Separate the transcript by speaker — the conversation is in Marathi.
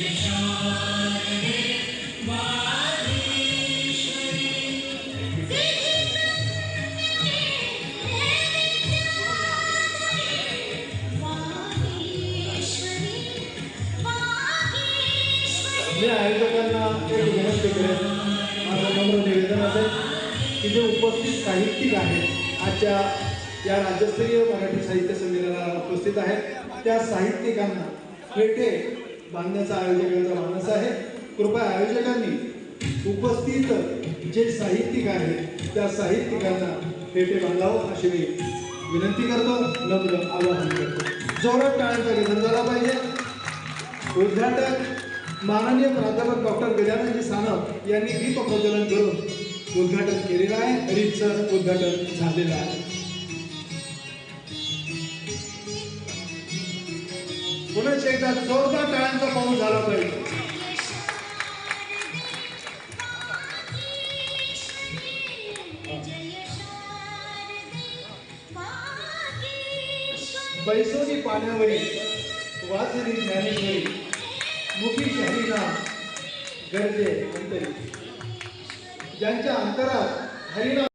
Speaker 1: मी आयोजकांना एक विनंती करेन उपस्थित साहित्यिक आहेत आजच्या या राज्यस्तरीय मराठी साहित्य संमेलनाला उपस्थित आहेत त्या साहित्यिकांना पेठे बांधण्याचा आयोजकांचा मानस आहे. कृपया आयोजकांनी उपस्थित जे साहित्यिक आहेत त्या साहित्यिकांना पेटे बांधावं अशी मी विनंती करतो. नम्र आवाहन करतो. जोरात टाळ्यांचा गजर झाला पाहिजे. उद्घाटक माननीय प्राध्यापक डॉक्टर गजाननजी सानप यांनी दीप प्रज्वलन करून उद्घाटन केलेलं आहे. रीतसर उद्घाटन झालेलं आहे. पुन्हा एकदा जोरदार टाळ्यांचा पाऊस झाला पाहिजे. बैसोनी पाण्यावरी वाचली ज्ञानेश्वरी मुखी हरिना गरजे अंतरी. ज्यांच्या अंतरात हरिणा